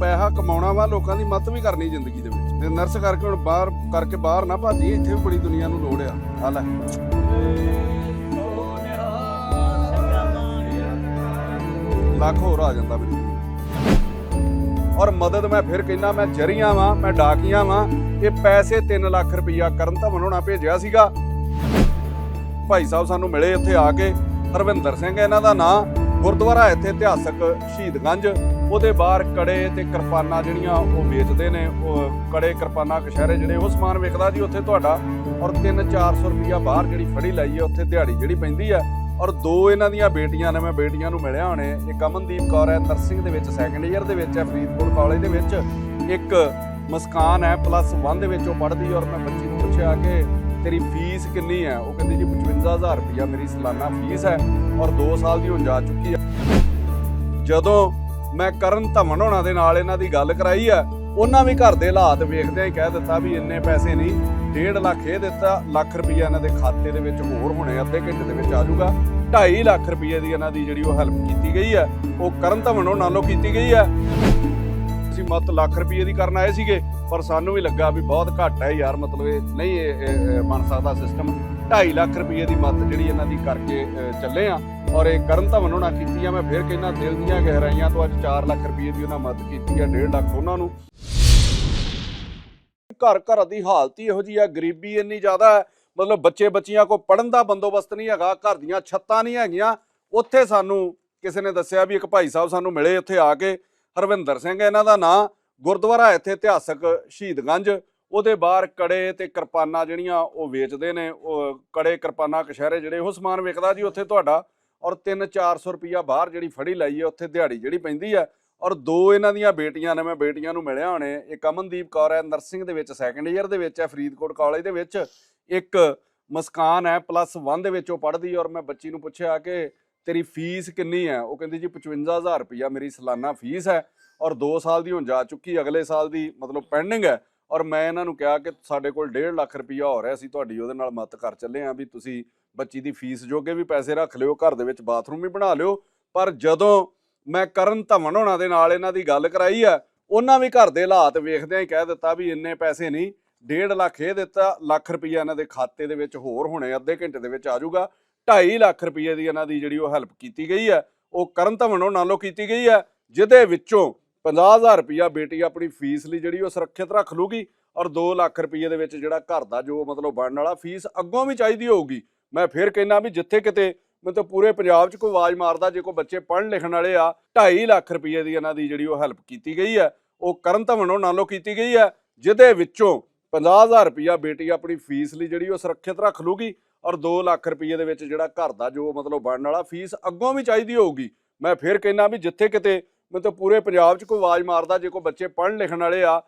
ਪੈਸਾ ਕਮਾਉਣਾ ਵਾ, ਲੋਕਾਂ ਦੀ ਮਦਦ ਵੀ ਕਰਨੀ ਜ਼ਿੰਦਗੀ ਦੇ ਵਿੱਚ। ਤੇ ਨਰਸ ਕਰਕੇ ਹੁਣ ਬਾਹਰ, ਕਰਕੇ ਬਾਹਰ ਨਾ ਭਾਜੀ ਇੱਥੇ ਵੀ ਬੜੀ ਦੁਨੀਆ ਨੂੰ ਲੋੜ ਆ। ਆ ਲੈ। ਲੱਖ ਹੋਰ ਆ ਜਾਂਦਾ ਮੈਨੂੰ। ਔਰ ਮਦਦ ਮੈਂ ਫਿਰ ਕਹਿੰਦਾ, ਮੈਂ ਜਰੀਆਂ ਵਾਂ, ਮੈਂ ਡਾਕੀਆਂ ਵਾਂ। ਇਹ ਪੈਸੇ 3 ਲੱਖ ਰੁਪਈਆ ਕਰਨ ਤਾਂ ਮਨੋਣਾ ਭੇਜਿਆ ਸੀਗਾ। ਭਾਈ ਸਾਹਿਬ ਸਾਨੂੰ ਮਿਲੇ ਇੱਥੇ ਆ ਕੇ। ਹਰਵਿੰਦਰ ਸਿੰਘ ਇਹਨਾਂ ਦਾ ਨਾਂ, ਗੁਰਦੁਆਰਾ ਇੱਥੇ ਇਤਿਹਾਸਕ ਸ਼ਹੀਦਗੰਜ ਉਹਦੇ ਬਾਹਰ ਕੜੇ ਤੇ ਕਿਰਪਾਨਾਂ ਜਿਹੜੀਆਂ ਉਹ ਵੇਚਦੇ ਨੇ, ਉਹ ਕੜੇ, ਕਿਰਪਾਨਾਂ ਕਸ਼ਹਿਰੇ ਜਿਹੜੇ ਉਹ ਸਮਾਨ ਵਿਕਦਾ ਜੀ ਉੱਥੇ ਤੁਹਾਡਾ ਔਰ 3-400 ਰੁਪਈਆ ਬਾਹਰ ਜਿਹੜੀ ਫੜੀ ਲਾਈ ਹੈ, ਉੱਥੇ ਦਿਹਾੜੀ ਜਿਹੜੀ ਪੈਂਦੀ ਆ ਔਰ ਦੋ ਇਹਨਾਂ ਦੀਆਂ ਬੇਟੀਆਂ ਨੇ, ਮੈਂ ਬੇਟੀਆਂ ਨੂੰ ਮਿਲਿਆ ਹੋਣੇ, ਇੱਕ ਅਮਨਦੀਪ ਕੌਰ ਹੈ ਨਰਸਿੰਗ ਦੇ ਵਿੱਚ ਸੈਕੰਡ ਈਅਰ ਦੇ ਵਿੱਚ ਹੈ, ਫਰੀਦਕੋਟ ਕਾਲਜ ਦੇ ਵਿੱਚ। ਇੱਕ ਮਸਕਾਨ ਹੈ ਪਲੱਸ 1 ਦੇ ਵਿੱਚ ਉਹ ਪੜ੍ਹਦੀ ਔਰ ਮੈਂ ਬੱਚੀ ਨੂੰ ਪੁੱਛਿਆ ਕਿ ਤੇਰੀ ਫੀਸ ਕਿੰਨੀ ਹੈ? ਉਹ ਕਹਿੰਦੀ ਜੀ 55000 ਰੁਪਇਆ ਮੇਰੀ ਸਾਲਾਨਾ ਫੀਸ ਹੈ ਔਰ 2 ਸਾਲ ਦੀ ਹੁਣ ਜਾ ਚੁੱਕੀ ਹੈ। ਜਦੋਂ ਮੈਂ ਕਰਨ ਧਮਨ ਹੋਣਾ ਦੇ ਨਾਲ ਇਹਨਾਂ ਦੀ ਗੱਲ ਕਰਾਈ ਆ। ਉਹਨਾਂ ਵੀ ਘਰ ਦੇ ਹਾਲਾਤ ਵੇਖਦਿਆਂ ਹੀ ਕਹਿ ਦਿੱਤਾ ਵੀ ਇੰਨੇ ਪੈਸੇ ਨਹੀਂ 1.5 ਲੱਖ ਇਹ ਦਿੱਤਾ, ਲੱਖ ਰੁਪਈਆ ਇਹਨਾਂ ਦੇ ਖਾਤੇ ਦੇ ਵਿੱਚ ਹੋਰ ਹੋਣੇ ਅੱਧੇ ਘੰਟੇ ਦੇ ਵਿੱਚ ਆ ਜਾਊਗਾ। 2.5 ਲੱਖ ਰੁਪਈਏ ਦੀ ਇਹਨਾਂ ਦੀ ਜਿਹੜੀ ਉਹ ਹੈਲਪ ਕੀਤੀ ਗਈ ਹੈ ਉਹ ਕਰਨ ਧਮਨ ਹੋਣਾ ਨਾਲੋਂ ਕੀਤੀ ਗਈ ਹੈ ਅਸੀਂ ਮਤ ਲੱਖ ਰੁਪਈਏ ਦੀ ਕਰਨ ਆਏ ਸੀਗੇ, ਪਰ ਸਾਨੂੰ ਵੀ ਲੱਗਾ ਵੀ ਬਹੁਤ ਘੱਟ ਹੈ ਯਾਰ, ਮਤਲਬ ਇਹ ਨਹੀਂ, ਇਹ- ਇਹ ਇਹ ਬਣ ਸਕਦਾ ਸਿਸਟਮ 2.5 ਲੱਖ ਰੁਪਏ ਦੀ ਮਤ ਜਿਹੜੀ ਇਹਨਾਂ ਦੀ ਕਰਕੇ ਚੱਲੇ ਆ। ਔਰ ਇਹ ਕਰਨ ਧਮਨ ਉਹਨਾਂ ਕੀਤੀ ਆ, ਮੈਂ ਫਿਰ ਕਹਿੰਦਾ ਦਿਲ ਦੀਆਂ ਗਹਿਰਾਈਆਂ ਤੋਂ ਅੱਜ 4 ਲੱਖ ਰੁਪਏ ਦੀ ਉਹਨਾਂ ਮਦਦ ਕੀਤੀ ਆ 1.5 ਲੱਖ ਉਹਨਾਂ ਨੂੰ। ਘਰ ਘਰ ਦੀ ਹਾਲਤ ਹੀ ਇਹੋ ਜੀ ਆ, ਗਰੀਬੀ ਇੰਨੀ ਜ਼ਿਆਦਾ ਹੈ, ਮਤਲਬ ਬੱਚੇ ਬੱਚੀਆਂ ਕੋ ਪੜਨ ਦਾ ਬੰਦੋਬਸਤ ਨਹੀਂ ਹੈਗਾ, ਘਰ ਦੀਆਂ ਛੱਤਾਂ ਨਹੀਂ ਹੈਗੀਆਂ। ਉੱਥੇ ਸਾਨੂੰ ਕਿਸੇ ਨੇ ਦੱਸਿਆ ਵੀ ਇੱਕ ਭਾਈ ਸਾਹਿਬ ਸਾਨੂੰ ਮਿਲੇ ਉੱਥੇ ਆ ਕੇ, ਹਰਵਿੰਦਰ ਸਿੰਘ ਇਹਨਾਂ ਦਾ ਨਾਂ, ਗੁਰਦੁਆਰਾ ਇੱਥੇ ਇਤਿਹਾਸਕ ਸ਼ਹੀਦਗੰਜ ਉਹਦੇ ਬਾਹਰ ਕੜੇ ਤੇ ਕਿਰਪਾਨਾਂ ਜਿਹੜੀਆਂ ਉਹ ਵੇਚਦੇ ਨੇ, ਉਹ ਕੜੇ ਕਿਰਪਾਨਾਂ ਕਸ਼ਹਿਰੇ ਜਿਹੜੇ ਉਹ ਸਮਾਨ ਵਿਕਦਾ ਜੀ, ਉੱਥੇ ਤੁਹਾਡਾ ਔਰ 3-400 ਰੁਪਈਆ ਬਾਹਰ ਜਿਹੜੀ ਫੜੀ ਲਾਈ ਹੈ, ਉੱਥੇ ਦਿਹਾੜੀ ਜਿਹੜੀ ਪੈਂਦੀ ਹੈ। ਔਰ ਦੋ ਇਹਨਾਂ ਦੀਆਂ ਬੇਟੀਆਂ ਨੇ, ਮੈਂ ਬੇਟੀਆਂ ਨੂੰ ਮਿਲਿਆ ਹੋਣੇ, ਇੱਕ ਅਮਨਦੀਪ ਕੌਰ ਹੈ ਨਰਸਿੰਗ ਦੇ ਵਿੱਚ ਸੈਕੰਡ ਈਅਰ ਦੇ ਵਿੱਚ ਹੈ, ਫਰੀਦਕੋਟ ਕਾਲਜ ਦੇ ਵਿੱਚ। ਇੱਕ ਮਸਕਾਨ ਹੈ ਪਲੱਸ 1 ਦੇ ਵਿੱਚ ਉਹ ਪੜ੍ਹਦੀ ਔਰ ਮੈਂ ਬੱਚੀ ਨੂੰ ਪੁੱਛਿਆ ਕਿ ਤੇਰੀ ਫੀਸ ਕਿੰਨੀ ਹੈ? ਉਹ ਕਹਿੰਦੀ ਜੀ 55000 ਰੁਪਈਆ, ਮੇਰੀ ਸਾਲਾਨਾ ਫੀਸ ਹੈ। ਔਰ 2 ਸਾਲ ਦੀ ਹੁਣ ਜਾ ਚੁੱਕੀ ਅਗਲੇ ਸਾਲ ਦੀ ਮਤਲਬ ਪੈਂਡਿੰਗ ਹੈ। ਔਰ ਮੈਂ ਇਹਨਾਂ ਨੂੰ ਕਿਹਾ ਕਿ ਸਾਡੇ ਕੋਲ 1.5 ਲੱਖ ਰੁਪਈਆ ਹੋ ਰਿਹਾ ਅਸੀਂ ਤੁਹਾਡੀ ਉਹਦੇ ਨਾਲ ਮਦਦ ਕਰ ਚੱਲੇ ਆਂ ਵੀ ਤੁਸੀਂ ਬੱਚੀ ਦੀ ਫੀਸ ਜੋਗੇ ਵੀ ਪੈਸੇ ਰੱਖ ਲਿਓ, ਘਰ ਦੇ ਵਿੱਚ ਬਾਥਰੂਮ ਵੀ ਬਣਾ ਲਿਓ। ਪਰ ਜਦੋਂ ਮੈਂ ਕਰਨ ਧਵਨ ਹੋਣਾ ਦੇ ਨਾਲ ਇਹਨਾਂ ਦੀ ਗੱਲ ਕਰਾਈ ਆ ਉਹਨਾਂ ਵੀ ਘਰ ਦੇ ਹਾਲਾਤ ਵੇਖਦਿਆਂ ਹੀ ਕਹਿ ਦਿੱਤਾ ਵੀ ਇੰਨੇ ਪੈਸੇ ਨਹੀਂ 1.5 ਲੱਖ ਇਹ ਦਿੱਤਾ, ਲੱਖ ਰੁਪਈਆ ਇਹਨਾਂ ਦੇ ਖਾਤੇ ਦੇ ਵਿੱਚ ਹੋਰ ਹੋਣੇ ਅੱਧੇ ਘੰਟੇ ਦੇ ਵਿੱਚ ਆ ਜਾਊਗਾ। 2.5 ਲੱਖ ਰੁਪਈਏ ਦੀ ਇਹਨਾਂ ਦੀ ਜਿਹੜੀ ਉਹ ਹੈਲਪ ਕੀਤੀ ਗਈ ਹੈ, ਉਹ ਕਰਨ ਧਵਨ ਹੋਣਾ ਨਾਲੋਂ ਕੀਤੀ ਗਈ ਹੈ, ਜਿਹਦੇ ਵਿੱਚੋਂ 50000 ਰੁਪਈਆ ਬੇਟੀ ਆਪਣੀ ਫੀਸ ਲਈ ਜਿਹੜੀ ਉਹ ਸੁਰੱਖਿਅਤ ਰੱਖ ਲੂਗੀ ਔਰ 2 ਲੱਖ ਰੁਪਈਏ ਦੇ ਵਿੱਚ ਜਿਹੜਾ ਘਰ ਦਾ ਜੋ ਮਤਲਬ ਬਣਨ ਵਾਲਾ ਫੀਸ ਅੱਗੋਂ ਵੀ ਚਾਹੀਦੀ ਹੋਊਗੀ। ਮੈਂ ਫਿਰ ਕਹਿੰਦਾ ਵੀ ਜਿੱਥੇ ਕਿਤੇ ਮੈਂ ਤਾਂ ਪੂਰੇ ਪੰਜਾਬ 'ਚ ਕੋਈ ਆਵਾਜ਼ ਮਾਰਦਾ ਜੇ ਕੋਈ ਬੱਚੇ ਪੜ੍ਹਨ ਲਿਖਣ ਵਾਲੇ ਆ 2.5 ਲੱਖ ਰੁਪਈਏ ਦੀ ਇਹਨਾਂ ਦੀ ਜਿਹੜੀ ਉਹ ਹੈਲਪ ਕੀਤੀ ਗਈ ਹੈ, ਉਹ ਕਰਨ ਧਮਨ ਹੋਣਾ ਨਾਲੋਂ ਕੀਤੀ ਗਈ ਹੈ, ਜਿਹਦੇ ਵਿੱਚੋਂ 50000 ਰੁਪਈਆ ਬੇਟੀ ਆਪਣੀ ਫੀਸ ਲਈ ਜਿਹੜੀ ਉਹ ਸੁਰੱਖਿਅਤ ਰੱਖ ਲੂਗੀ ਔਰ 2 ਲੱਖ ਰੁਪਈਏ ਦੇ ਵਿੱਚ ਜਿਹੜਾ ਘਰ ਦਾ ਜੋ ਮਤਲਬ ਬਣਨ ਵਾਲਾ ਫੀਸ ਅੱਗੋਂ ਵੀ ਚਾਹੀਦੀ ਹੋਊਗੀ। ਮੈਂ ਫਿਰ ਕਹਿੰਦਾ ਵੀ ਜਿੱਥੇ ਕਿਤੇ ਮਤਲਬ ਪੂਰੇ ਪੰਜਾਬ 'ਚ ਕੋਈ ਆਵਾਜ਼ ਮਾਰਦਾ ਜੇ ਕੋਈ ਬੱਚੇ ਪੜ੍ਹਨ ਲਿਖਣ ਵਾਲੇ ਆ